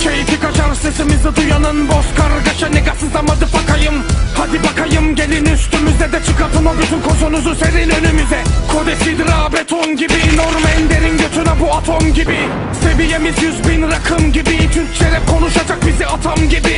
Keyfi kaçar sesimizi duyanın boz kargaşa. Negasız bakayım. gelin üstümüzde de çıkartın o bütün kozunuzu serin önümüze. Kodes hidra beton gibi Norm Ender'in götüne bu atom gibi. Seviyemiz yüz bin rakım gibi Türkçe rap konuşacak bizi atam gibi.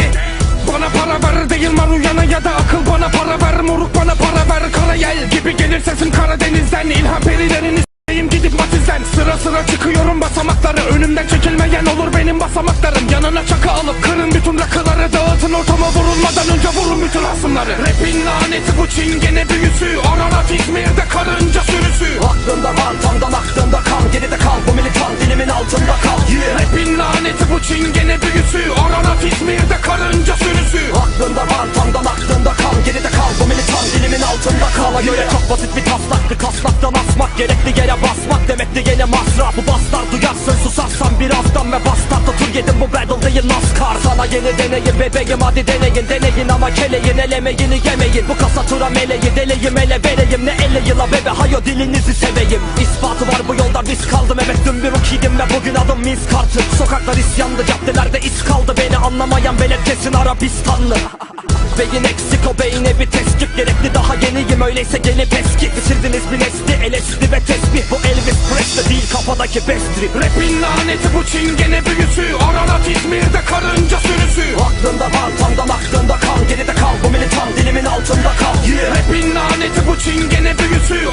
Bana para ver değil maruyana ya da akıl bana para ver Moruk bana para ver karayel gibi gelir sesim Karadeniz'den. İlham perilerini s**eyim gidip matizden Sıra sıra çıkıyorum basamakları Önümden çekilmeyen olur benim basamaklarım. Yanına çakı alıp kırın bütün rakıları Dağıtın ortama vurulmadan önce vurun bütün hasımları Rapin laneti bu çingene büyüsü Ararat İzmir'de karınca sürüsü. Aklında var tamdan aklında kal Geride kal bu militan dilimin altında kal. Yeah. Rapin laneti bu çingene büyüsü Ararat İzmir'de karınca sürüsü. Aklında var tamdan aklında kal Geride kal bu militan dilimin altında kal. Göre çok basit bir taslaktı. Kaslaktan asmak gerekli yere basmak. Demekti gene masraf Bu bastar. Duyarsın susarsan birazdan Ve bastarda tur yedim. Bu battle değil NASCAR Sana yeni deneyin bebeğim hadi deneyin Deneyin ama keleyin elemeyin yemeyin. Bu kasatura meleği deleyim ele vereyim Ne ele yıla bebe hayo dilinizi seveyim. İspatı var bu yolda biz kaldım Evet dün bir ukiydim ve bugün adım Miss Carter. Sokaklar isyandı caddelerde iz kaldı Beni anlamayan velet kesin Arabistanlı Beyin eksik o beyine bir tespit gerekli Daha yeniyim öyleyse gelip eski Bitirdiniz bir nesli LSD ve tesbih. Bu Elvis Presley değil kafadaki best drip Rapin laneti bu çingene büyüsü. Ararat İzmir'de karınca sürüsü. Aklında var tamdan aklında kal Geride kal bu militan dilimin altında kal. Yeah. Rapin laneti bu çingene büyüsü